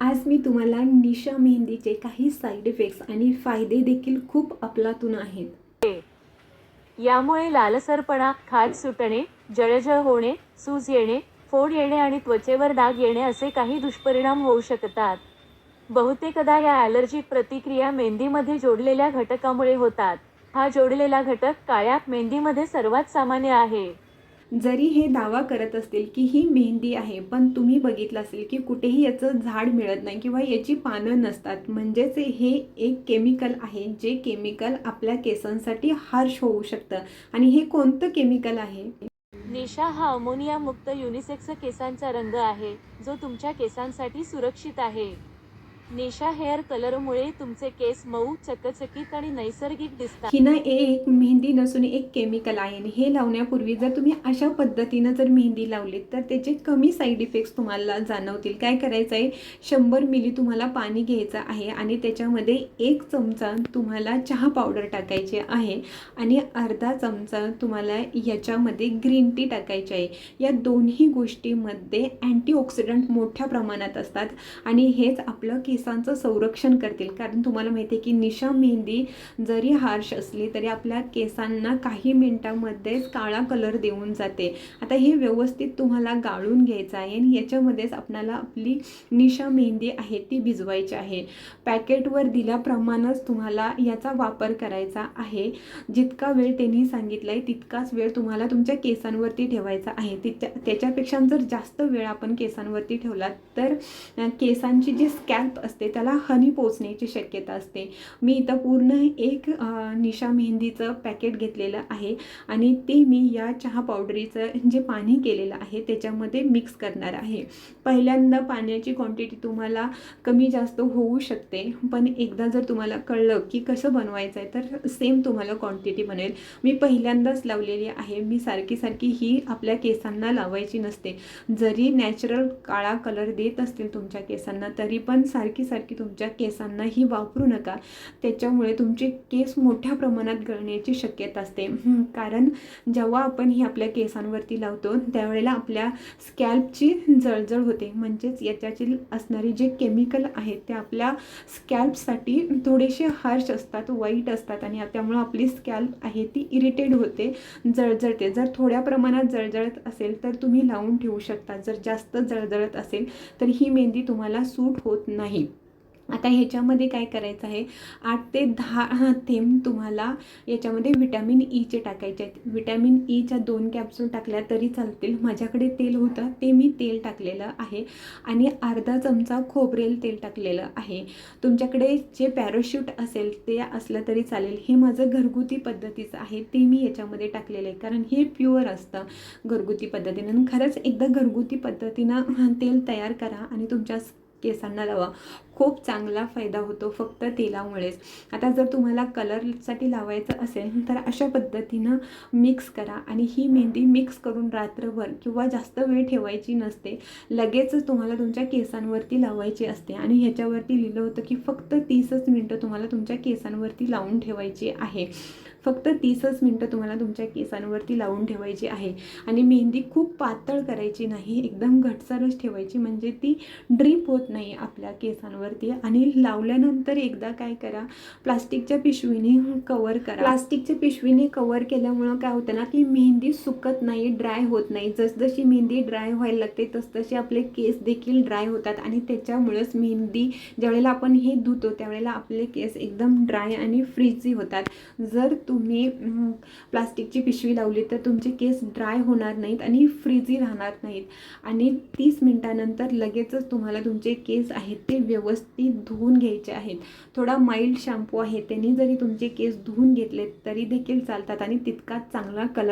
आज मी तुम्हाला निशा मेहंदीचे काही साईड इफेक्ट्स आणि फायदे देखील खूप आपलातून आहेत. यामुळे लालसरपणा खाज सुटणे जळजळ होणे सूज येणे फोड येणे आणि त्वचेवर डाग येणे असे काही दुष्परिणाम होऊ शकतात. बहुतेकदा या ॲलर्जिक प्रतिक्रिया मेंदीमध्ये जोडलेल्या घटकामुळे होतात. हा जोडलेला घटक काळ्या मेंदीमध्ये सर्वात सामान्य आहे. जरी हे दावा करत असतील की ही मेहंदी आहे पण तुम्ही बघितलं असेल की कुठेही याचं झाड मिळत नाही किंवा याची पानं नसतात. म्हणजेच हे एक केमिकल आहे जे केमिकल आपल्या केसांसाठी हार्श होऊ शकतं. आणि हे कोणतं केमिकल आहे? निशा हा अमोनिया मुक्त युनिसेक्स केसांचा रंग आहे जो तुमच्या केसांसाठी सुरक्षित आहे. निशा हेअर कलरमुळे तुमचे केस मऊ चकचकीत आणि नैसर्गिक दिसतात. ही ना एक मेहंदी नसून एक केमिकल आहे आणि हे लावण्यापूर्वी जर तुम्ही अशा पद्धतीनं जर मेहंदी लावलीत तर त्याचे कमी साईड इफेक्ट्स तुम्हाला जाणवतील. काय करायचं आहे? शंभर मिली तुम्हाला पाणी घ्यायचं आहे आणि त्याच्यामध्ये एक चमचा तुम्हाला चहा पावडर टाकायची आहे आणि अर्धा चमचा तुम्हाला याच्यामध्ये ग्रीन टी टाकायची आहे. या दोन्ही गोष्टीमध्ये अँटीऑक्सिडंट मोठ्या प्रमाणात असतात आणि हेच आपलं केसांचं संरक्षण करतील. कारण तुम्हाला माहिती आहे की निशा मेहंदी जरी हार्श असली तरी आपल्या केसांना काही मिनटामध्येच काळा कलर देऊन जाते. आता हे व्यवस्थित तुम्हाला गाळून घ्यायचं आहे आणि याच्यामध्येच आपल्याला आपली निशा मेहंदी आहे ती भिजवायची आहे. पॅकेटवर दिल्याप्रमाणेच तुम्हाला याचा वापर करायचा आहे. जितका वेळ त्यांनी सांगितला आहे तितकाच वेळ तुम्हाला तुमच्या केसांवरती ठेवायचा आहे. तिच्या त्याच्यापेक्षा जर जास्त वेळ आपण केसांवरती ठेवला तर केसांची जी स्कॅल्प असते त्याला हनी पोचण्याची शक्यता असते. मी इथं पूर्ण एक निशा मेहंदीचं पॅकेट घेतलेलं आहे आणि ते मी या चहा पावडरीचं जे पाणी केलेलं आहे त्याच्यामध्ये मिक्स करणार आहे. पहिल्यांदा पाण्याची क्वांटिटी तुम्हाला कमी जास्त होऊ शकते पण एकदा जर तुम्हाला कळलं की कसं बनवायचं आहे तर सेम तुम्हाला क्वांटिटी बनेल. मी पहिल्यांदाच लावलेली आहे मी सारखी सारखी ही आपल्या केसांना लावायची नसते. जरी नॅचरल काळा कलर देत असतील तुमच्या केसांना तरी पण सारखी सारखी तुमच्या केसांना ही वापरू नका. त्याच्यामुळे तुमचे केस मोठ्या प्रमाणात गळण्याची शक्यता असते. कारण जेव्हा आपण ही आपल्या केसांवरती लावतो त्यावेळेला आपल्या स्कॅल्पची जळजळ होते. म्हणजेच याच्यातील असणारे जे केमिकल आहेत ते आपल्या स्कॅल्पसाठी थोडेसे हार्श असतात वाईट असतात आणि त्यामुळं आपली स्कॅल्प आहे ती इरिटेड होते जळजळते. जर थोड्या प्रमाणात जळजळत असेल तर तुम्ही लावून ठेवू शकता. जर जास्त जळजळत असेल तर ही मेहंदी तुम्हाला सूट होत नाही. आता ह्याच्यामध्ये काय करायचं आहे? आठ ते दहा थेंब तुम्हाला याच्यामध्ये व्हिटॅमिन e ईचे टाकायचे आहेत. विटॅमिन ईच्या e दोन कॅप्सूल टाकल्या तरी चालतील. माझ्याकडे तेल होतं ते मी तेल टाकलेलं आहे. आणि अर्धा चमचा खोबरेल तेल टाकलेलं आहे. तुमच्याकडे जे पॅराशूट असेल ते असलं तरी चालेल. हे माझं घरगुती पद्धतीचं आहे. ते मी याच्यामध्ये टाकलेलं आहे. कारण हे प्युअर असतं घरगुती पद्धतीनं. आणि खरंच एकदा घरगुती पद्धतीनं तेल तयार करा आणि तुमच्या केसांना लावा. खूप चांगला फायदा होतो फक्त तेलामुळेच. आता जर तुम्हाला कलरसाठी लावायचं असेल तर अशा पद्धतीनं मिक्स करा. आणि ही मेहंदी मिक्स करून रात्रभर किंवा जास्त वेळ ठेवायची नसते. लगेचच तुम्हाला तुमच्या केसांवरती लावायची असते. आणि ह्याच्यावरती लिहिलं होतं की फक्त तीसच मिनटं तुम्हाला तुमच्या केसांवरती लावून ठेवायची आहे. फक्त तीसच मिनटं तुम्हाला तुमच्या केसांवरती लावून ठेवायची आहे. आणि मेहंदी खूप पातळ करायची नाही. एकदम घटसरच ठेवायची. म्हणजे ती ड्रीप होत नाही आपल्या केसांवर. केसांवरती आणि लावल्यानंतर एकदा काय करा प्लास्टिकच्या पिशवीने कवर करा. प्लास्टिकच्या पिशवीने कवर केल्यामुळं काय होतं ना की मेहंदी सुकत नाही ड्राय होत नाही. जसजशी मेहंदी ड्राय व्हायला लागते तसतसे आपले केस देखील ड्राय होतात आणि त्याच्यामुळेच मेहंदी ज्यावेळेला आपण हे धुतो त्यावेळेला आपले केस एकदम ड्राय आणि फ्रीजी होतात. जर तुम्ही प्लास्टिकची पिशवी लावली तर तुमचे केस ड्राय होणार नाहीत आणि फ्रीजी राहणार नाहीत. आणि तीस मिनटानंतर लगेचच तुम्हाला तुमचे केस आहेत ते व्यवस्थित व्यवस्थित धुवून घ्यायचे आहेत. थोडा माइल्ड शॅम्पू आहे. त्यांनी जरी तुमचे केस धुवून घेतले तरी देखील चालतात आणि तितकाच चांगला कलर